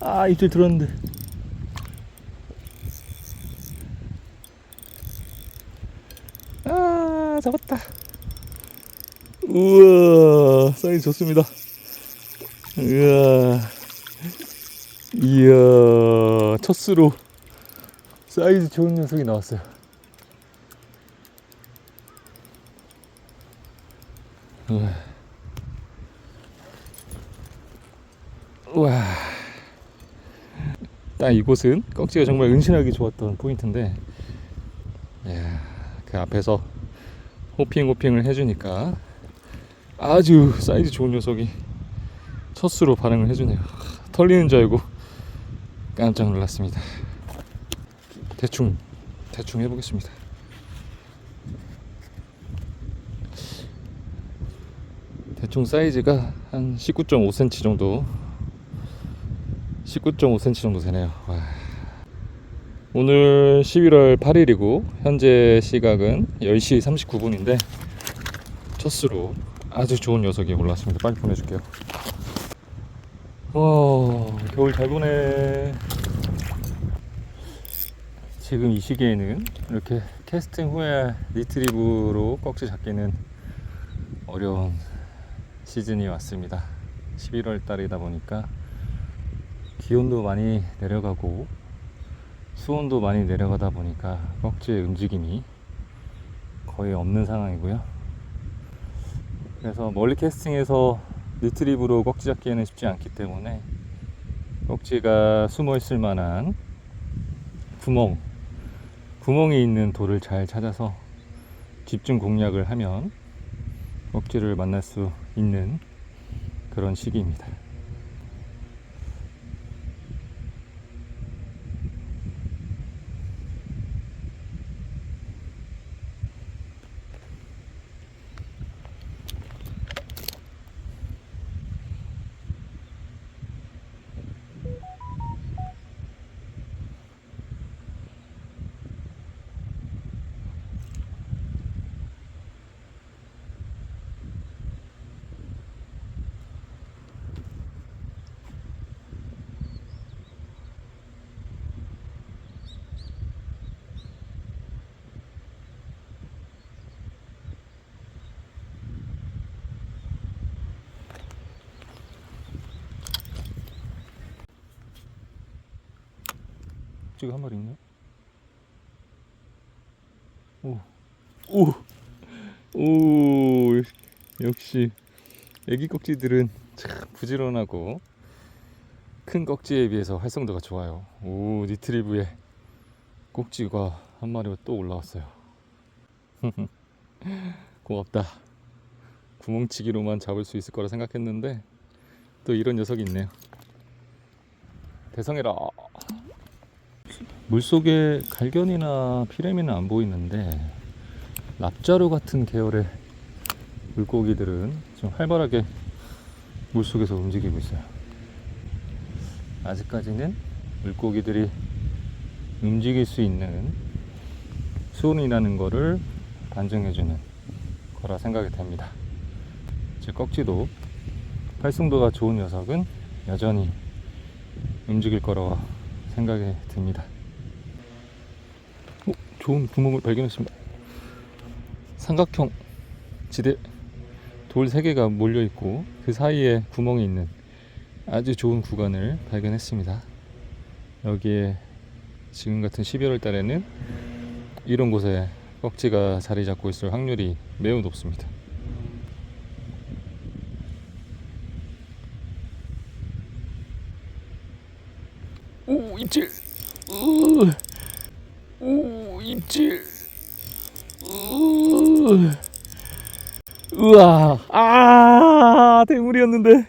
아 입질 들었는데. 아 잡았다. 우와 사이즈 좋습니다. 우와. 이야 첫 수로 사이즈 좋은 녀석이 나왔어요. 우와. 우와 딱 이곳은 꺽지가 정말 은신하기 좋았던 포인트인데 이야, 그 앞에서 호핑 호핑을 해주니까 아주 사이즈 좋은 녀석이 첫 수로 반응을 해주네요. 털리는 줄 알고 깜짝 놀랐습니다. 대충 대충 해보겠습니다. 대충 사이즈가 한 19.5cm 정도 19.5cm 정도 되네요. 와. 오늘 11월 8일이고 현재 시각은 10시 39분인데 첫수로 아주 좋은 녀석이 올랐습니다. 빨리 보내줄게요. 와 겨울 잘 보내 지금 이 시기에는 이렇게 캐스팅 후에 리트리브로 꺽지 잡기는 어려운 시즌이 왔습니다. 11월 달이다 보니까 기온도 많이 내려가고 수온도 많이 내려가다 보니까 꺽지의 움직임이 거의 없는 상황이고요. 그래서 멀리 캐스팅해서 리트리브로 꺽지 잡기에는 쉽지 않기 때문에 꺽지가 숨어 있을 만한 구멍, 구멍이 있는 돌을 잘 찾아서 집중 공략을 하면 꺽지를 만날 수 있는 그런 시기입니다. 꺽지가 한 마리 있네. 오, 오, 오, 역시 애기 꺽지들은 참 부지런하고 큰 꺽지에 비해서 활성도가 좋아요. 오, 리트리브에 꼭지가 한 마리가 또 올라왔어요. 고맙다. 구멍치기로만 잡을 수 있을 거라 생각했는데 또 이런 녀석이 있네요. 대성해라. 물속에 갈견이나 피레미는 안 보이는데 납자루 같은 계열의 물고기들은 좀 활발하게 물속에서 움직이고 있어요. 아직까지는 물고기들이 움직일 수 있는 수온이라는 거를 반증해주는 거라 생각이 됩니다. 즉 꺽지도 활성도가 좋은 녀석은 여전히 움직일 거라고 생각이 듭니다. 오, 좋은 구멍을 발견했습니다. 삼각형 지대 돌 3개가 몰려 있고 그 사이에 구멍이 있는 아주 좋은 구간을 발견했습니다. 여기에 지금 같은 12월 달에는 이런 곳에 꺽지가 자리 잡고 있을 확률이 매우 높습니다. 오 입질 으, 오 입질 으, 우와 아 대물이었는데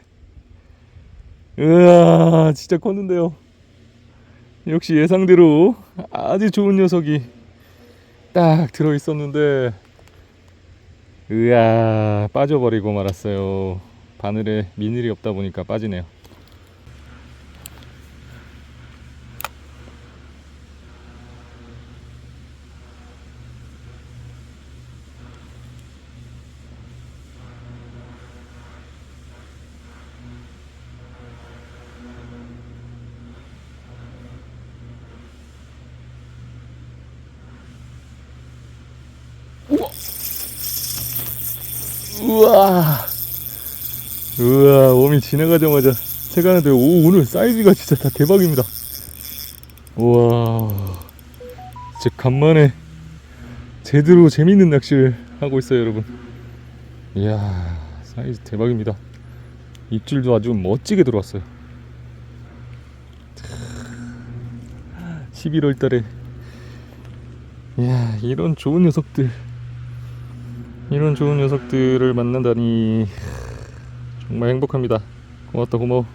으아 진짜 컸는데요. 역시 예상대로 아주 좋은 녀석이 딱 들어 있었는데 으아 빠져버리고 말았어요. 바늘에 미늘이 없다 보니까 빠지네요 우와. 우와, 웜이 지나가자마자 체가는데 오 오늘 사이즈가 진짜 다 대박입니다. 우와. 진짜 간만에 제대로 재밌는 낚시를 하고 있어요, 여러분. 이야, 사이즈 대박입니다. 입질도 아주 멋지게 들어왔어요. 11월 달에 이야, 이런 좋은 녀석들 이런 좋은 녀석들을 만난다니 정말 행복합니다. 고맙다 고마워.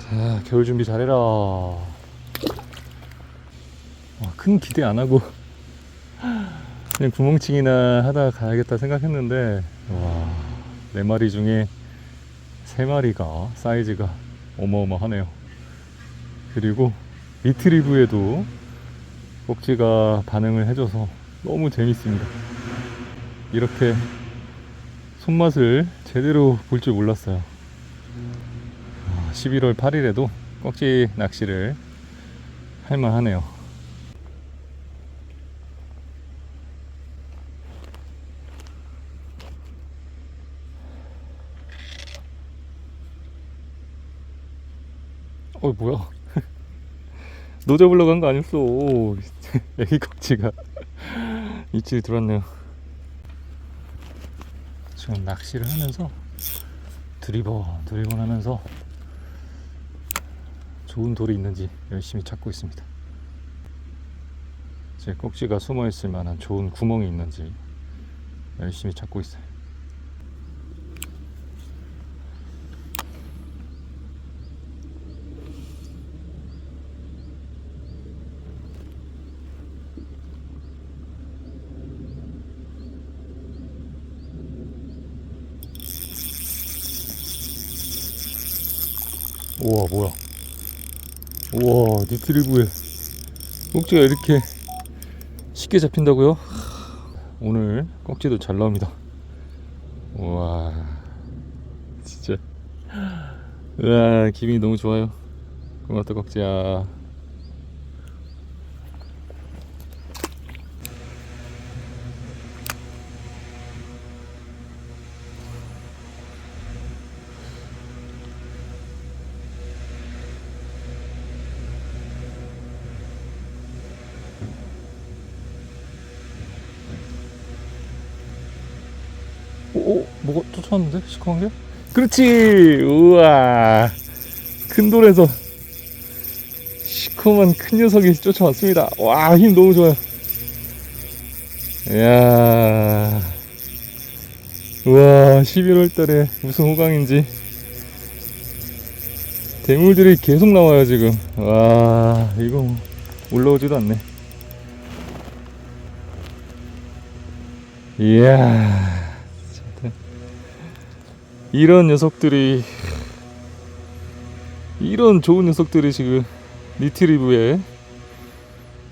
자 겨울 준비 잘해라. 와, 큰 기대 안 하고 그냥 구멍치기나 하다 가야겠다 생각했는데 와네 마리 중에 세 마리가 사이즈가 어마어마하네요. 그리고 리트리브에도 꼭지가 반응을 해줘서 너무 재밌습니다. 이렇게 손맛을 제대로 볼 줄 몰랐어요. 아, 11월 8일에도 꼭지 낚시를 할만하네요. 어 뭐야? 너 잡으러 간 거 아니었어? 애기 꼭지가 입질이 들어왔네요. 지금 낚시를 하면서 드리번 드리번 하면서 좋은 돌이 있는지 열심히 찾고 있습니다. 제 꼭지가 숨어 있을 만한 좋은 구멍이 있는지 열심히 찾고 있어요. 우와 뭐야? 우와 니트리브에 꼭지가 이렇게 쉽게 잡힌다고요? 오늘 꼭지도 잘 나옵니다. 우와 진짜. 우와 기분이 너무 좋아요. 고맙다 꼭지야 오, 오 뭐가 쫓아왔는데? 시커먼 게? 그렇지! 우와! 큰 돌에서 시커먼 큰 녀석이 쫓아왔습니다. 와, 힘 너무 좋아요. 이야. 우와, 11월 달에 무슨 호강인지. 대물들이 계속 나와요, 지금. 와, 이거 뭐 올라오지도 않네. 이야. 이런 녀석들이 이런 좋은 녀석들이 지금 리트리브에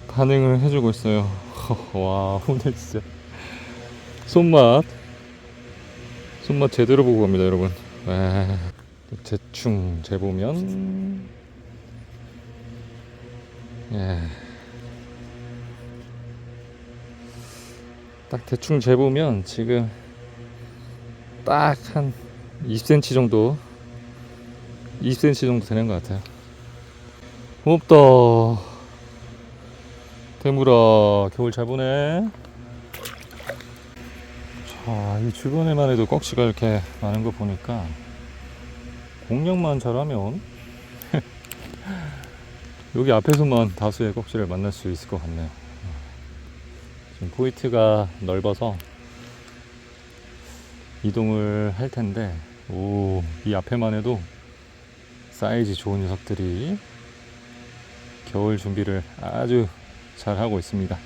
반응을 해주고 있어요. 와 오늘 진짜 손맛 손맛 제대로 보고 갑니다, 여러분. 와, 대충 재보면 예. 딱 대충 재보면 지금 딱 한 20cm 정도 20cm 정도 되는 것 같아요. 고맙다. 대물아 겨울 잘 보내. 자이 주변에만 해도 꺽지가 이렇게 많은 거 보니까 공략만 잘하면 여기 앞에서만 다수의 꺽지를 만날 수 있을 것 같네요. 지금 포인트가 넓어서 이동을 할 텐데 오, 이 앞에만 해도 사이즈 좋은 녀석들이 겨울 준비를 아주 잘 하고 있습니다.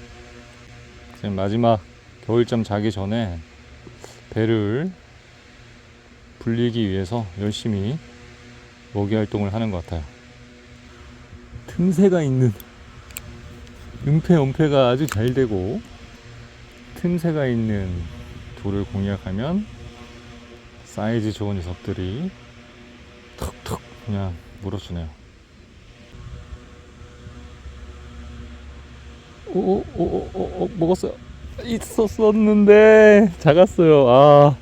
지금 마지막 겨울잠 자기 전에 배를 불리기 위해서 열심히 먹이 활동을 하는 것 같아요. 틈새가 있는 은폐, 은폐가 아주 잘 되고 틈새가 있는 돌을 공략하면 사이즈 좋은 녀석들이 툭툭 그냥 물어주네요. 오오오오 오, 오, 오, 먹었어요. 있었었는데 작았어요. 아.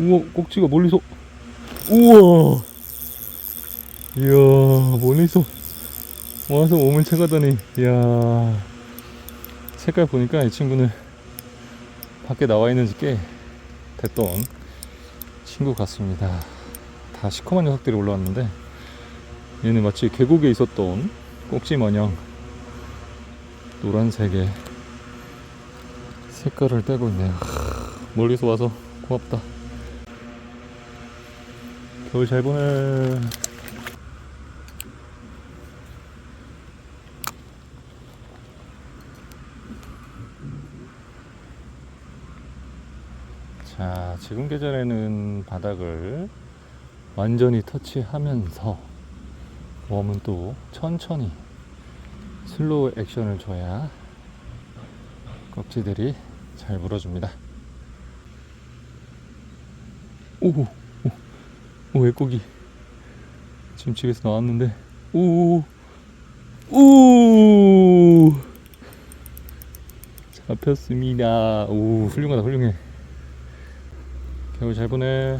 우와, 꼭지가 멀리서, 우와, 이야, 멀리서 와서 몸을 채가더니, 이야, 색깔 보니까 이 친구는 밖에 나와 있는 지 꽤 됐던 친구 같습니다. 다 시커먼 녀석들이 올라왔는데, 얘는 마치 계곡에 있었던 꼭지 마냥 노란색의 색깔을 떼고 있네요. 멀리서 와서 고맙다. 겨울 잘 보내. 자, 지금 계절에는 바닥을 완전히 터치하면서 웜은 또 천천히 슬로우 액션을 줘야 껍질들이 잘 물어줍니다. 오오 애고기 지금 집에서 나왔는데 오 잡혔습니다. 오 훌륭하다 훌륭해. 겨울 잘 보내.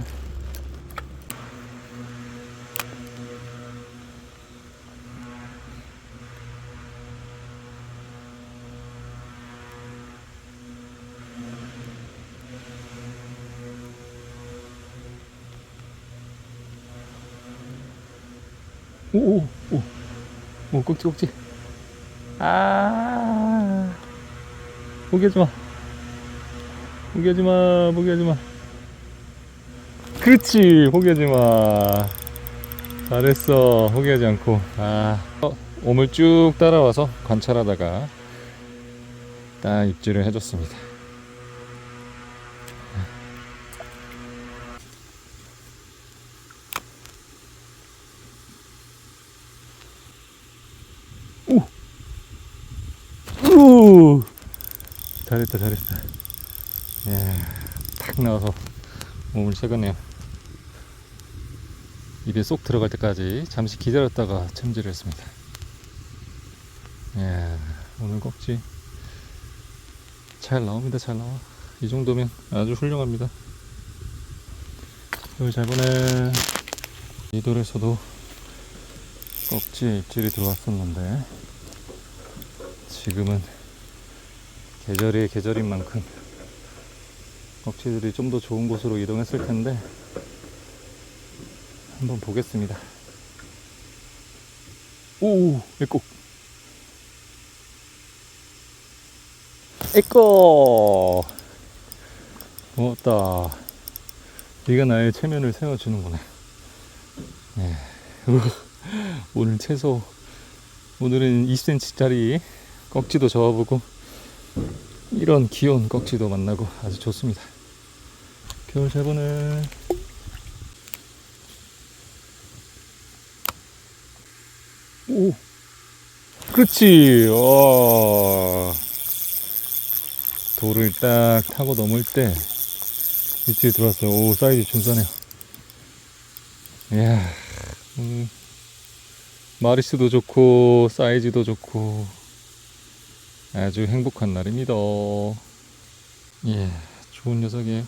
오오 오. 오, 오, 꼭지 꼭지. 아. 포기하지 마. 포기하지 마 포기하지 마. 그렇지 포기하지 마. 잘했어 포기하지 않고. 아. 어, 몸을 쭉 따라와서 관찰하다가 딱 입질을 해줬습니다 우 잘했다 잘했다. 예, 탁 나와서 몸을 채거네요. 입에 쏙 들어갈 때까지 잠시 기다렸다가 챔질을 했습니다. 예, 오늘 꼭지 잘 나옵니다 잘 나와. 이 정도면 아주 훌륭합니다. 잘 보내. 이 돌에서도 꼭지에 입질이 들어왔었는데 지금은 계절이 계절인 만큼 억치들이 좀 더 좋은 곳으로 이동했을 텐데 한번 보겠습니다. 오, 에꼬. 에꼬. 고맙다. 네가 나의 체면을 세워주는구나. 네. 오늘 최소 오늘은 20cm짜리 꺽지도 저어보고 이런 귀여운 꺽지도 만나고 아주 좋습니다. 겨울 잘 보내. 오, 그렇지. 와. 돌을 딱 타고 넘을 때 입질이 들어왔어요. 오, 사이즈 준수하네요. 이야, 오늘 마리스도 좋고 사이즈도 좋고 아주 행복한 날입니다. 예, 좋은 녀석이에요.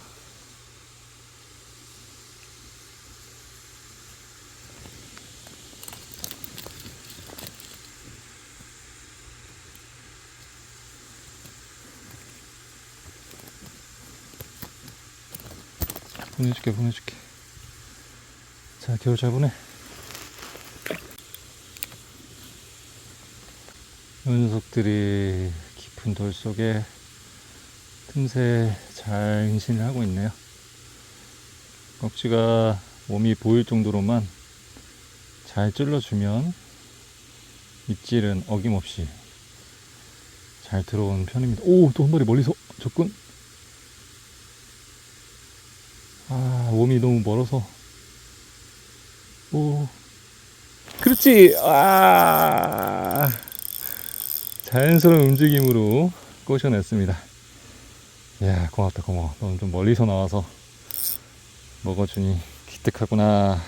보내줄게, 보내줄게. 자, 겨울 잘 보내. 녀석들이 깊은 돌 속에 틈새 잘 인신을 하고 있네요. 꺽지가 몸이 보일 정도로만 잘 찔러주면 입질은 어김없이 잘 들어오는 편입니다. 오, 또 한 마리 멀리서 접근. 아, 몸이 너무 멀어서. 오, 꼭지 아 자연스러운 움직임으로 꼬셔냈습니다. 이야 고맙다 고마워. 너는 좀 멀리서 나와서 먹어주니 기특하구나.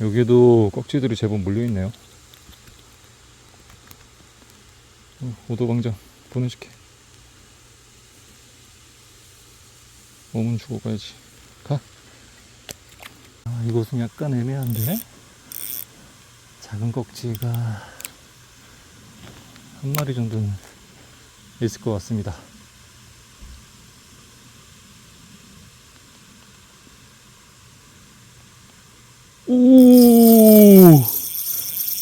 여기도 꼭지들이 제법 물려있네요. 어, 오도광장 보내줄게. 몸은 주고 가야지. 가. 아, 이곳은 약간 애매한데? 작은 꼭지가 한 마리 정도는 있을 것 같습니다. 오!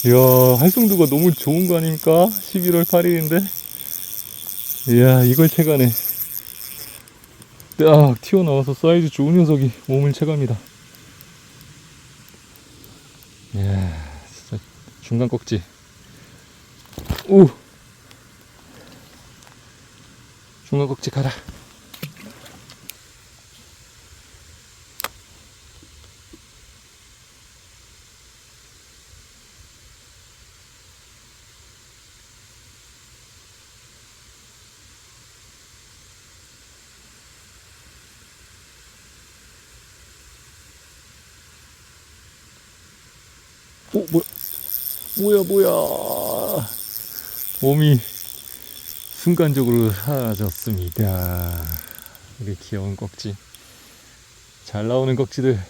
이야 활성도가 너무 좋은 거 아닙니까? 11월 8일인데? 이야 이걸 채가네 딱 튀어나와서 사이즈 좋은 녀석이 몸을 채갑니다. 이야 진짜 중간 꼭지. 오 중간 꼭지 가라. 오 뭐야? 뭐야 뭐야? 몸이 순간적으로 사라졌습니다. 우리 귀여운 꼭지. 잘 나오는 꼭지들.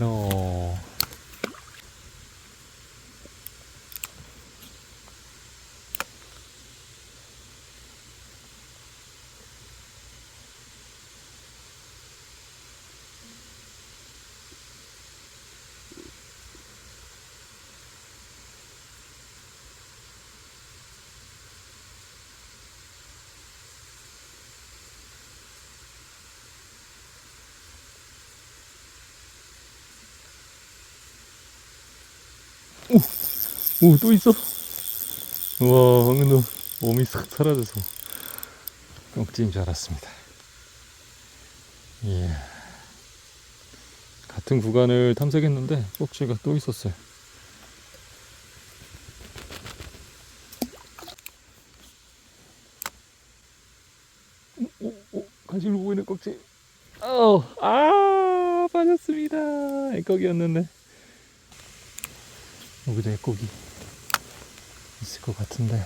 어. 오, 또 있어? 우와, 방금 너 몸이 싹 사라져서 꺽지인 줄 알았습니다. 이야. 같은 구간을 탐색했는데 꼭지가 또 있었어요. 오, 오, 보고 있는 꼭지. 어, 아, 빠졌습니다. 애꺽이었는데. 여기도 애꺽이 있을 것 같은데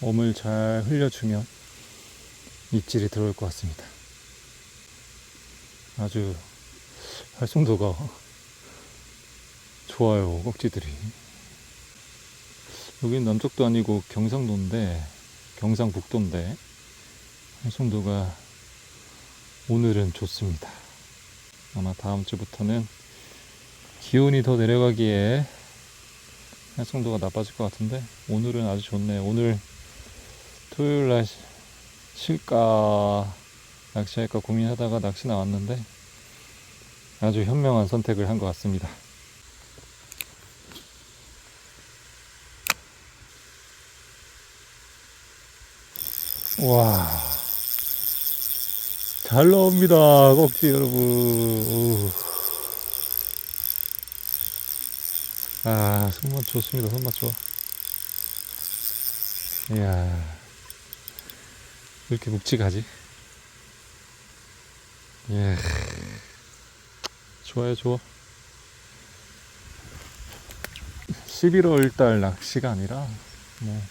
몸을 잘 흘려주면 입질이 들어올 것 같습니다. 아주 활성도가 좋아요, 꼭지들이. 여긴 남쪽도 아니고 경상도인데, 경상북도인데, 활성도가 오늘은 좋습니다. 아마 다음 주부터는 기온이 더 내려가기에 활성도가 나빠질 것 같은데 오늘은 아주 좋네. 오늘 토요일 날 시- 쉴까 낚시할까 고민하다가 낚시 나왔는데 아주 현명한 선택을 한 것 같습니다. 와. 잘 나옵니다. 꼭지 여러분. 우. 아, 손맛 좋습니다. 손맛 좋아. 이야. 왜 이렇게 묵직하지? 이야. 좋아요, 좋아. 11월 달 낚시가 아니라, 뭐,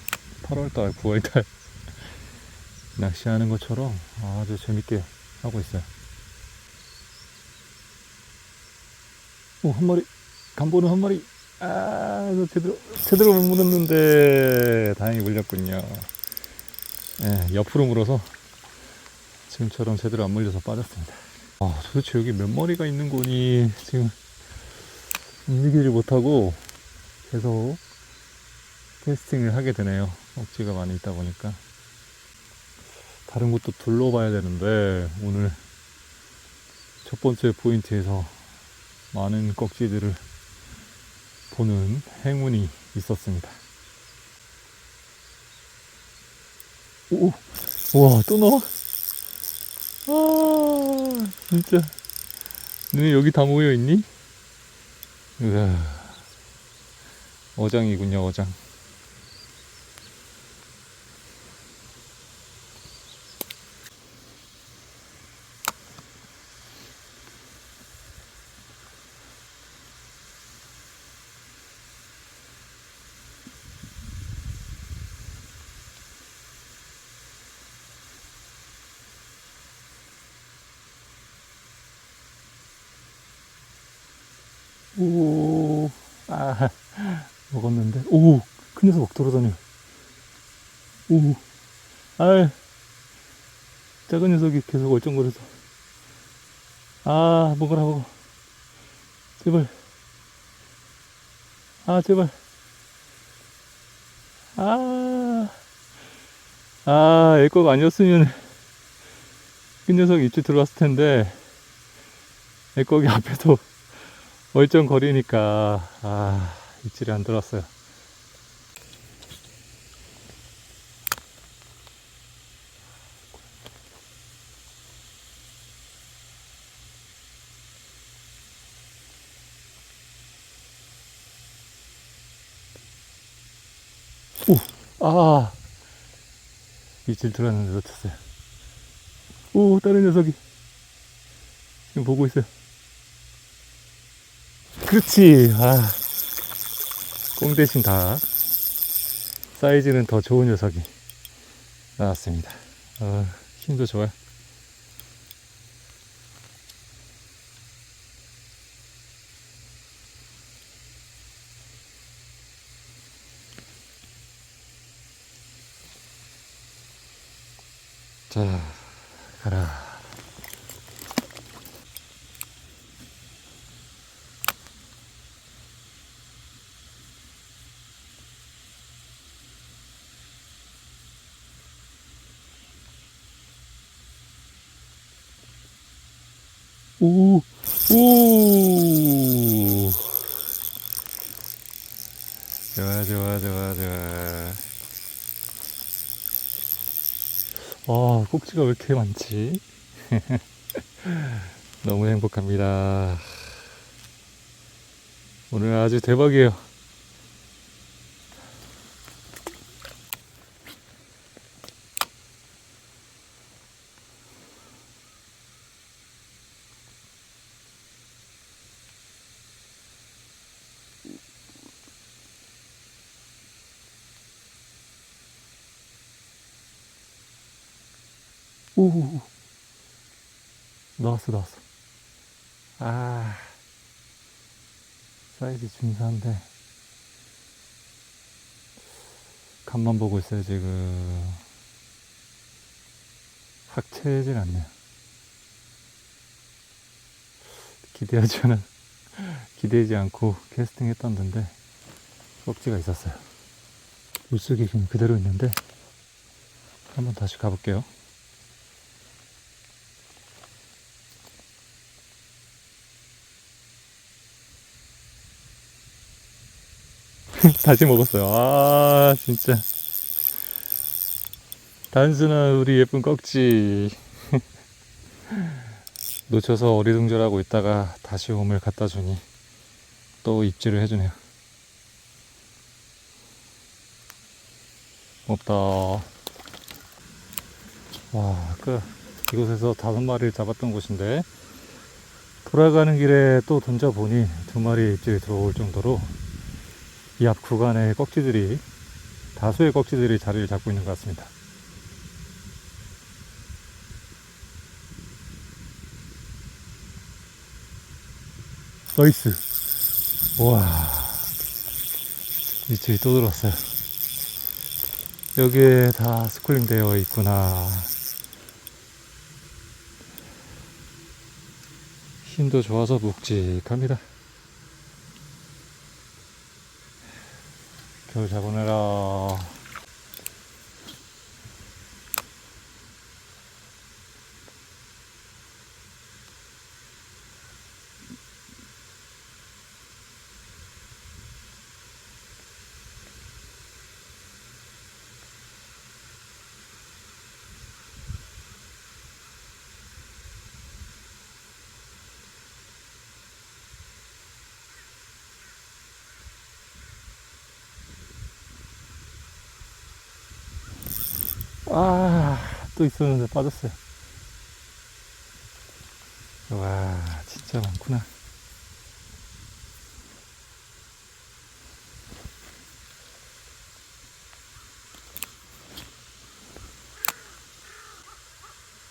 8월 달, 9월 달 낚시하는 것처럼 아주 재밌게 하고 있어요. 오, 한 마리. 간보는 한 마리. 아, 저 제대로, 제대로 못 물었는데, 다행히 물렸군요. 예, 옆으로 물어서, 지금처럼 제대로 안 물려서 빠졌습니다. 아, 도대체 여기 몇 마리가 있는 거니, 지금, 움직이질 못하고, 계속, 캐스팅을 하게 되네요. 억지가 많이 있다 보니까. 다른 곳도 둘러봐야 되는데, 오늘, 첫 번째 포인트에서 많은 꺽지들을 보는 행운이 있었습니다. 오, 와, 또 나와? 진짜. 눈이 여기 다 모여 있니? 으아. 어장이군요, 어장. 오, 아, 먹었는데. 오, 큰 녀석 막 돌아다녀. 오, 아, 작은 녀석이 계속 얼쩡거려서. 아, 먹어. 제발. 아, 제발. 아, 아, 애거가 아니었으면 큰 녀석이 입질 들어왔을 텐데, 애거기 앞에서 얼쩡거리니까 아 입질이 안 들었어요 오 아 입질 들었는데 놓쳤어요 오 다른 녀석이 지금 보고 있어요 그렇지. 아, 꽁 대신 다 사이즈는 더 좋은 녀석이 나왔습니다. 어, 힘도 좋아요. 오, 오. 좋아, 좋아, 좋아, 좋아. 아, 꼭지가 왜 이렇게 많지? 너무 행복합니다. 오늘 아주 대박이에요. 오, 나왔어, 나왔어. 아, 사이즈 중사한데. 간만 보고 있어요, 지금. 학체질 않네요. 기대하지 않은, 기대하지 않고 캐스팅 했던 데인데, 껍지가 있었어요. 물속에 지금 그대로 있는데, 한번 다시 가볼게요. 다시 먹었어요. 아, 진짜. 단순한 우리 예쁜 꺽지. 놓쳐서 어리둥절하고 있다가 다시 홈을 갖다 주니 또 입질을 해주네요. 없다. 와, 그, 이곳에서 다섯 마리를 잡았던 곳인데, 돌아가는 길에 또 던져보니 두 마리 입질이 들어올 정도로 이 앞 구간에 꺽지들이 다수의 꺽지들이 자리를 잡고 있는 것 같습니다. 나이스. 와. 밑줄이 또 들어왔어요. 여기에 다 스쿨링 되어 있구나. 힘도 좋아서 묵직합니다. 잘 보내라. 아, 또 있었는데 빠졌어요. 와, 진짜 많구나.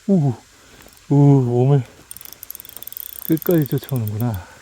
오, 오, 몸을 끝까지 쫓아오는구나.